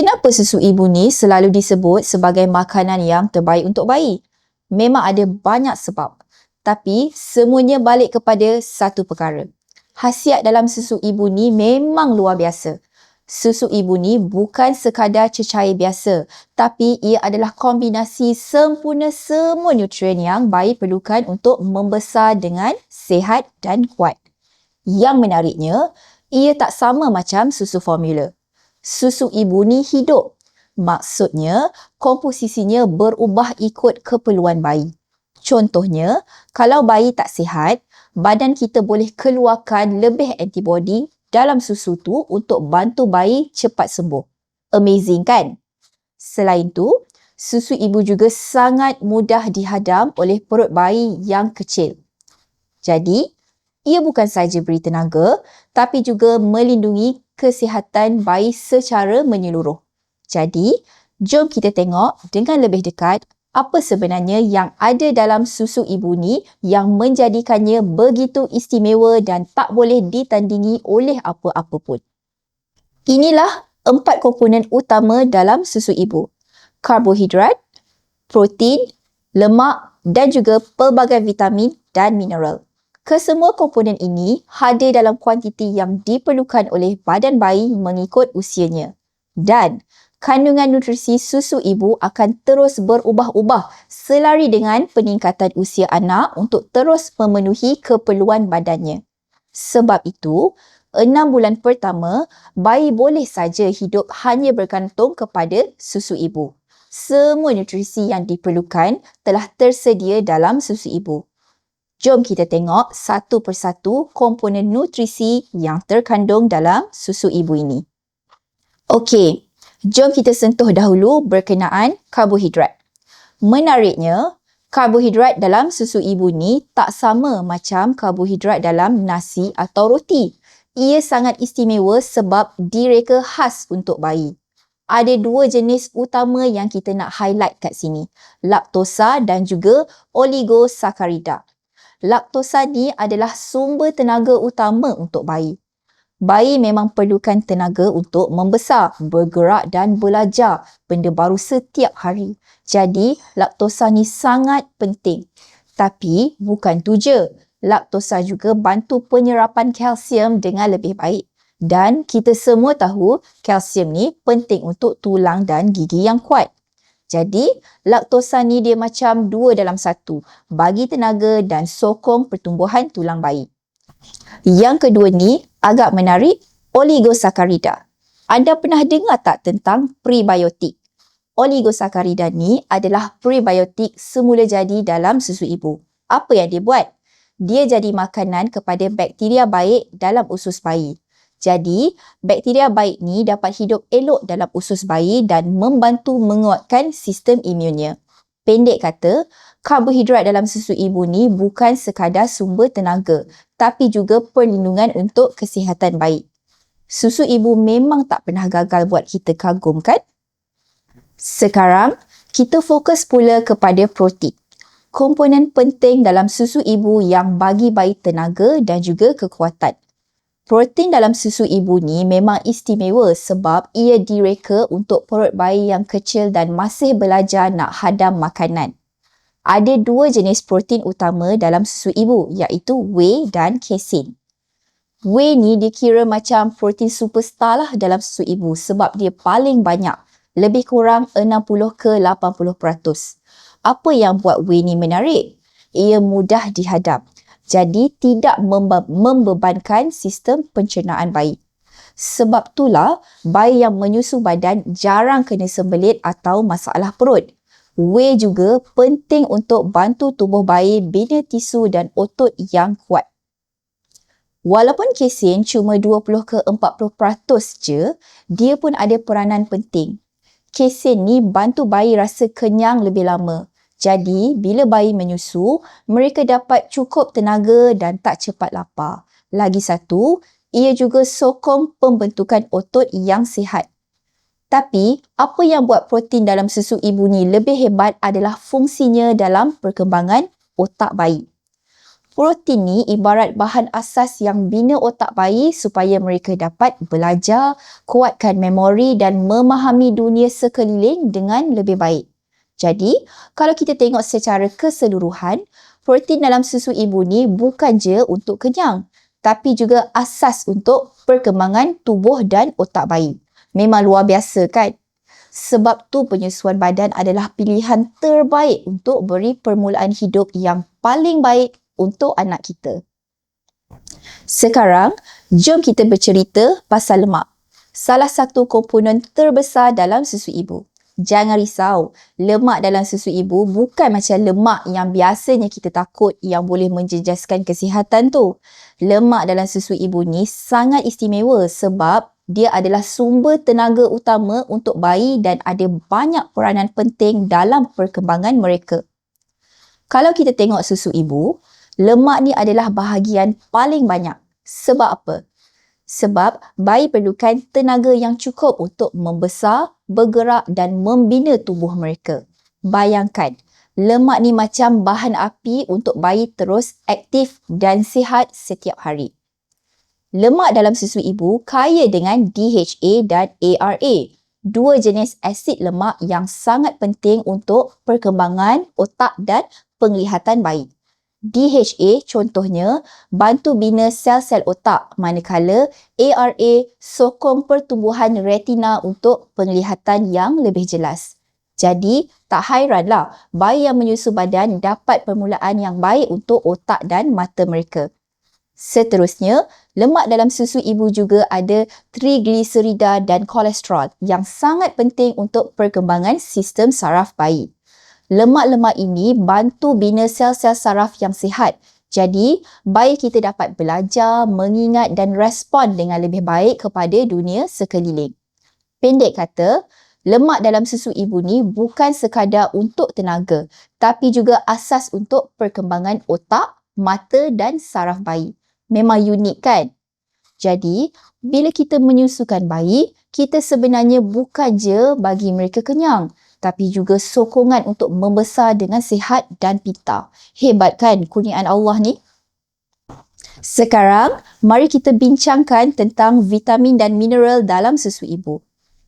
Kenapa susu ibu ni selalu disebut sebagai makanan yang terbaik untuk bayi? Memang ada banyak sebab. Tapi semuanya balik kepada satu perkara. Hasiat dalam susu ibu ni memang luar biasa. Susu ibu ni bukan sekadar cecair biasa, tapi ia adalah kombinasi sempurna semua nutrien yang bayi perlukan untuk membesar dengan sehat dan kuat. Yang menariknya, ia tak sama macam susu formula susu ibu ni hidup. Maksudnya, komposisinya berubah ikut keperluan bayi. Contohnya, kalau bayi tak sihat, badan kita boleh keluarkan lebih antibody dalam susu tu untuk bantu bayi cepat sembuh. Amazing kan? Selain tu, susu ibu juga sangat mudah dihadam oleh perut bayi yang kecil. Jadi, ia bukan saja beri tenaga tapi juga melindungi kesihatan bayi secara menyeluruh. Jadi, jom kita tengok dengan lebih dekat apa sebenarnya yang ada dalam susu ibu ni yang menjadikannya begitu istimewa dan tak boleh ditandingi oleh apa-apa pun. Inilah empat komponen utama dalam susu ibu. Karbohidrat, protein, lemak dan juga pelbagai vitamin dan mineral. Kesemua komponen ini hadir dalam kuantiti yang diperlukan oleh badan bayi mengikut usianya. Dan kandungan nutrisi susu ibu akan terus berubah-ubah selari dengan peningkatan usia anak untuk terus memenuhi keperluan badannya. Sebab itu, enam bulan pertama, bayi boleh saja hidup hanya bergantung kepada susu ibu. Semua nutrisi yang diperlukan telah tersedia dalam susu ibu. Jom kita tengok satu persatu komponen nutrisi yang terkandung dalam susu ibu ini. Okey, jom kita sentuh dahulu berkenaan karbohidrat. Menariknya, karbohidrat dalam susu ibu ni tak sama macam karbohidrat dalam nasi atau roti. Ia sangat istimewa sebab direka khas untuk bayi. Ada dua jenis utama yang kita nak highlight kat sini. Laktosa dan juga oligosakarida laktosa ni adalah sumber tenaga utama untuk bayi. Bayi memang perlukan tenaga untuk membesar, bergerak dan belajar benda baru setiap hari. Jadi, laktosa ni sangat penting. Tapi, bukan tu je. Laktosa juga bantu penyerapan kalsium dengan lebih baik. Dan kita semua tahu kalsium ni penting untuk tulang dan gigi yang kuat. Jadi, laktosa ni dia macam dua dalam satu. Bagi tenaga dan sokong pertumbuhan tulang bayi. Yang kedua ni agak menarik, oligosakarida. Anda pernah dengar tak tentang prebiotik? Oligosakarida ni adalah prebiotik semula jadi dalam susu ibu. Apa yang dia buat? Dia jadi makanan kepada bakteria baik dalam usus bayi. Jadi, bakteria baik ni dapat hidup elok dalam usus bayi dan membantu menguatkan sistem imunnya. Pendek kata, karbohidrat dalam susu ibu ni bukan sekadar sumber tenaga, tapi juga perlindungan untuk kesihatan bayi. Susu ibu memang tak pernah gagal buat kita kagum kan? Sekarang, kita fokus pula kepada protein. Komponen penting dalam susu ibu yang bagi bayi tenaga dan juga kekuatan. Protein dalam susu ibu ni memang istimewa sebab ia direka untuk perut bayi yang kecil dan masih belajar nak hadam makanan. Ada dua jenis protein utama dalam susu ibu iaitu whey dan casein. Whey ni dikira macam protein superstar lah dalam susu ibu sebab dia paling banyak, lebih kurang 60 ke 80%. Apa yang buat whey ni menarik? Ia mudah dihadam jadi tidak membe- membebankan sistem pencernaan bayi. Sebab itulah bayi yang menyusu badan jarang kena sembelit atau masalah perut. Whey juga penting untuk bantu tubuh bayi bina tisu dan otot yang kuat. Walaupun kesin cuma 20 ke 40% je, dia pun ada peranan penting. Kesin ni bantu bayi rasa kenyang lebih lama. Jadi, bila bayi menyusu, mereka dapat cukup tenaga dan tak cepat lapar. Lagi satu, ia juga sokong pembentukan otot yang sihat. Tapi, apa yang buat protein dalam susu ibu ni lebih hebat adalah fungsinya dalam perkembangan otak bayi. Protein ni ibarat bahan asas yang bina otak bayi supaya mereka dapat belajar, kuatkan memori dan memahami dunia sekeliling dengan lebih baik. Jadi, kalau kita tengok secara keseluruhan, protein dalam susu ibu ni bukan je untuk kenyang, tapi juga asas untuk perkembangan tubuh dan otak bayi. Memang luar biasa kan? Sebab tu penyusuan badan adalah pilihan terbaik untuk beri permulaan hidup yang paling baik untuk anak kita. Sekarang, jom kita bercerita pasal lemak. Salah satu komponen terbesar dalam susu ibu. Jangan risau, lemak dalam susu ibu bukan macam lemak yang biasanya kita takut yang boleh menjejaskan kesihatan tu. Lemak dalam susu ibu ni sangat istimewa sebab dia adalah sumber tenaga utama untuk bayi dan ada banyak peranan penting dalam perkembangan mereka. Kalau kita tengok susu ibu, lemak ni adalah bahagian paling banyak. Sebab apa? Sebab bayi perlukan tenaga yang cukup untuk membesar, bergerak dan membina tubuh mereka. Bayangkan, lemak ni macam bahan api untuk bayi terus aktif dan sihat setiap hari. Lemak dalam susu ibu kaya dengan DHA dan ARA, dua jenis asid lemak yang sangat penting untuk perkembangan otak dan penglihatan bayi. DHA contohnya bantu bina sel-sel otak manakala ARA sokong pertumbuhan retina untuk penglihatan yang lebih jelas. Jadi, tak hairanlah bayi yang menyusu badan dapat permulaan yang baik untuk otak dan mata mereka. Seterusnya, lemak dalam susu ibu juga ada triglycerida dan kolesterol yang sangat penting untuk perkembangan sistem saraf bayi lemak-lemak ini bantu bina sel-sel saraf yang sihat. Jadi, bayi kita dapat belajar, mengingat dan respon dengan lebih baik kepada dunia sekeliling. Pendek kata, lemak dalam susu ibu ni bukan sekadar untuk tenaga, tapi juga asas untuk perkembangan otak, mata dan saraf bayi. Memang unik kan? Jadi, bila kita menyusukan bayi, kita sebenarnya bukan je bagi mereka kenyang, tapi juga sokongan untuk membesar dengan sihat dan pintar. Hebat kan kurniaan Allah ni? Sekarang, mari kita bincangkan tentang vitamin dan mineral dalam susu ibu.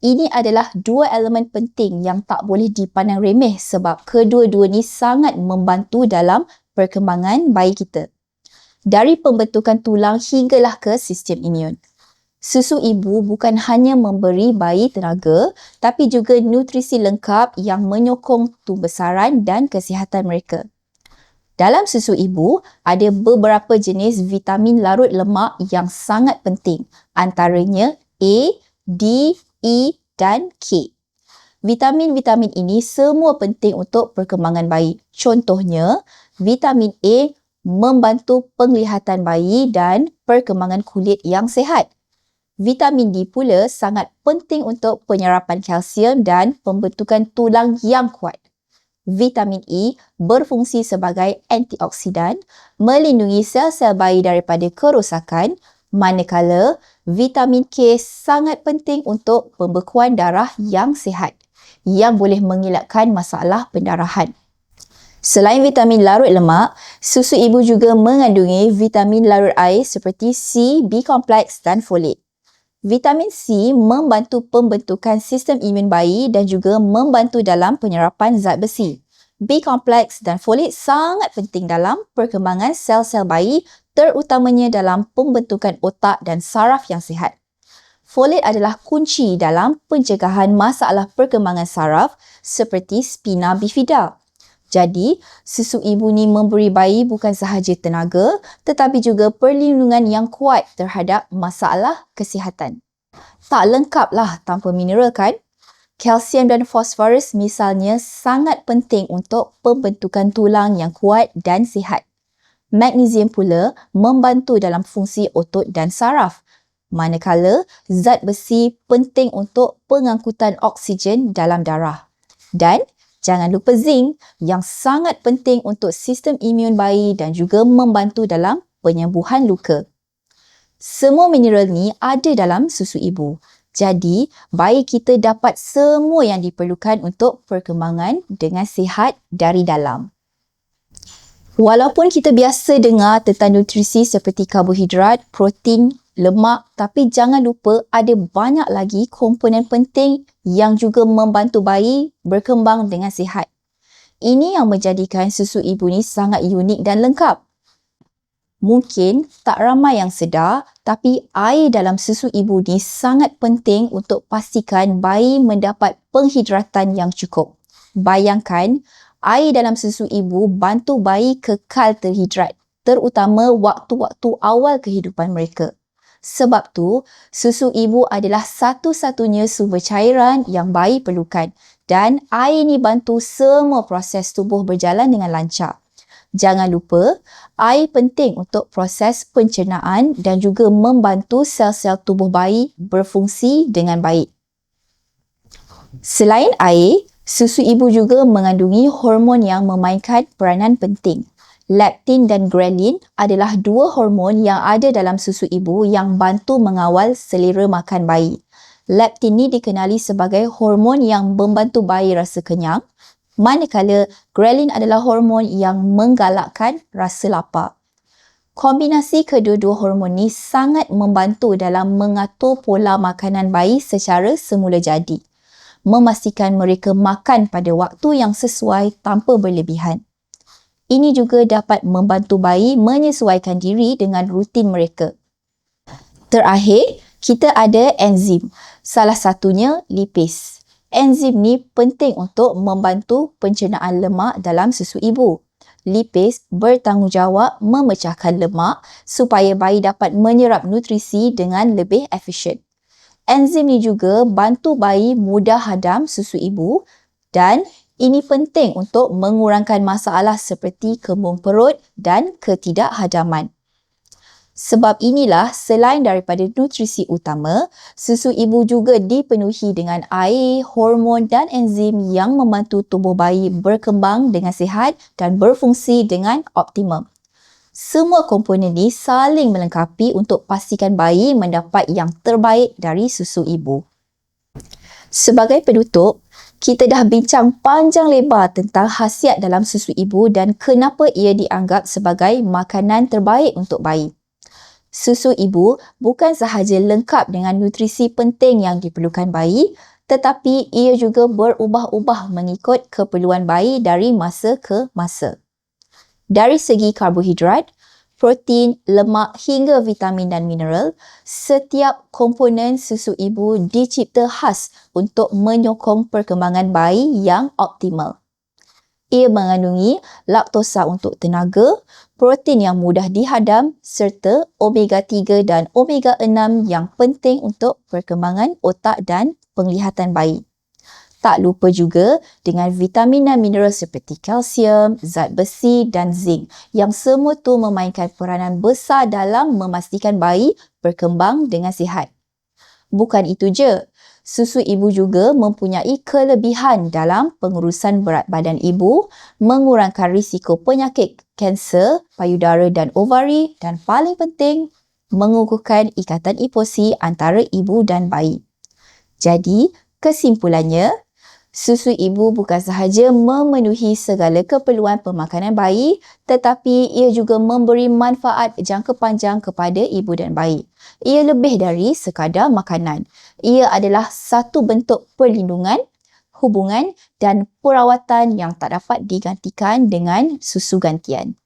Ini adalah dua elemen penting yang tak boleh dipandang remeh sebab kedua-dua ni sangat membantu dalam perkembangan bayi kita. Dari pembentukan tulang hinggalah ke sistem imun susu ibu bukan hanya memberi bayi tenaga tapi juga nutrisi lengkap yang menyokong tumbesaran dan kesihatan mereka. Dalam susu ibu, ada beberapa jenis vitamin larut lemak yang sangat penting, antaranya A, D, E dan K. Vitamin-vitamin ini semua penting untuk perkembangan bayi. Contohnya, vitamin A membantu penglihatan bayi dan perkembangan kulit yang sehat. Vitamin D pula sangat penting untuk penyerapan kalsium dan pembentukan tulang yang kuat. Vitamin E berfungsi sebagai antioksidan, melindungi sel-sel bayi daripada kerosakan, manakala vitamin K sangat penting untuk pembekuan darah yang sihat yang boleh mengelakkan masalah pendarahan. Selain vitamin larut lemak, susu ibu juga mengandungi vitamin larut air seperti C, B kompleks dan folat. Vitamin C membantu pembentukan sistem imun bayi dan juga membantu dalam penyerapan zat besi. B kompleks dan folat sangat penting dalam perkembangan sel-sel bayi terutamanya dalam pembentukan otak dan saraf yang sihat. Folat adalah kunci dalam pencegahan masalah perkembangan saraf seperti spina bifida. Jadi, susu ibu ni memberi bayi bukan sahaja tenaga tetapi juga perlindungan yang kuat terhadap masalah kesihatan. Tak lengkaplah tanpa mineral kan? Kalsium dan fosforus misalnya sangat penting untuk pembentukan tulang yang kuat dan sihat. Magnesium pula membantu dalam fungsi otot dan saraf. Manakala zat besi penting untuk pengangkutan oksigen dalam darah. Dan Jangan lupa zinc yang sangat penting untuk sistem imun bayi dan juga membantu dalam penyembuhan luka. Semua mineral ni ada dalam susu ibu. Jadi, bayi kita dapat semua yang diperlukan untuk perkembangan dengan sihat dari dalam. Walaupun kita biasa dengar tentang nutrisi seperti karbohidrat, protein, lemak tapi jangan lupa ada banyak lagi komponen penting yang juga membantu bayi berkembang dengan sihat. Ini yang menjadikan susu ibu ni sangat unik dan lengkap. Mungkin tak ramai yang sedar tapi air dalam susu ibu ni sangat penting untuk pastikan bayi mendapat penghidratan yang cukup. Bayangkan, air dalam susu ibu bantu bayi kekal terhidrat, terutama waktu-waktu awal kehidupan mereka. Sebab tu, susu ibu adalah satu-satunya sumber cairan yang bayi perlukan dan air ni bantu semua proses tubuh berjalan dengan lancar. Jangan lupa, air penting untuk proses pencernaan dan juga membantu sel-sel tubuh bayi berfungsi dengan baik. Selain air, Susu ibu juga mengandungi hormon yang memainkan peranan penting. Leptin dan ghrelin adalah dua hormon yang ada dalam susu ibu yang bantu mengawal selera makan bayi. Leptin ni dikenali sebagai hormon yang membantu bayi rasa kenyang, manakala ghrelin adalah hormon yang menggalakkan rasa lapar. Kombinasi kedua-dua hormon ni sangat membantu dalam mengatur pola makanan bayi secara semula jadi memastikan mereka makan pada waktu yang sesuai tanpa berlebihan. Ini juga dapat membantu bayi menyesuaikan diri dengan rutin mereka. Terakhir, kita ada enzim. Salah satunya lipase. Enzim ni penting untuk membantu pencernaan lemak dalam susu ibu. Lipase bertanggungjawab memecahkan lemak supaya bayi dapat menyerap nutrisi dengan lebih efisien. Enzim ni juga bantu bayi mudah hadam susu ibu dan ini penting untuk mengurangkan masalah seperti kembung perut dan ketidakhadaman. Sebab inilah selain daripada nutrisi utama, susu ibu juga dipenuhi dengan air, hormon dan enzim yang membantu tubuh bayi berkembang dengan sihat dan berfungsi dengan optimum. Semua komponen ini saling melengkapi untuk pastikan bayi mendapat yang terbaik dari susu ibu. Sebagai penutup, kita dah bincang panjang lebar tentang khasiat dalam susu ibu dan kenapa ia dianggap sebagai makanan terbaik untuk bayi. Susu ibu bukan sahaja lengkap dengan nutrisi penting yang diperlukan bayi, tetapi ia juga berubah-ubah mengikut keperluan bayi dari masa ke masa. Dari segi karbohidrat, protein, lemak hingga vitamin dan mineral, setiap komponen susu ibu dicipta khas untuk menyokong perkembangan bayi yang optimal. Ia mengandungi laktosa untuk tenaga, protein yang mudah dihadam serta omega 3 dan omega 6 yang penting untuk perkembangan otak dan penglihatan bayi. Tak lupa juga dengan vitamin dan mineral seperti kalsium, zat besi dan zinc yang semua tu memainkan peranan besar dalam memastikan bayi berkembang dengan sihat. Bukan itu je, susu ibu juga mempunyai kelebihan dalam pengurusan berat badan ibu, mengurangkan risiko penyakit kanser, payudara dan ovari dan paling penting, mengukuhkan ikatan iposi antara ibu dan bayi. Jadi, kesimpulannya, Susu ibu bukan sahaja memenuhi segala keperluan pemakanan bayi tetapi ia juga memberi manfaat jangka panjang kepada ibu dan bayi. Ia lebih dari sekadar makanan. Ia adalah satu bentuk perlindungan, hubungan dan perawatan yang tak dapat digantikan dengan susu gantian.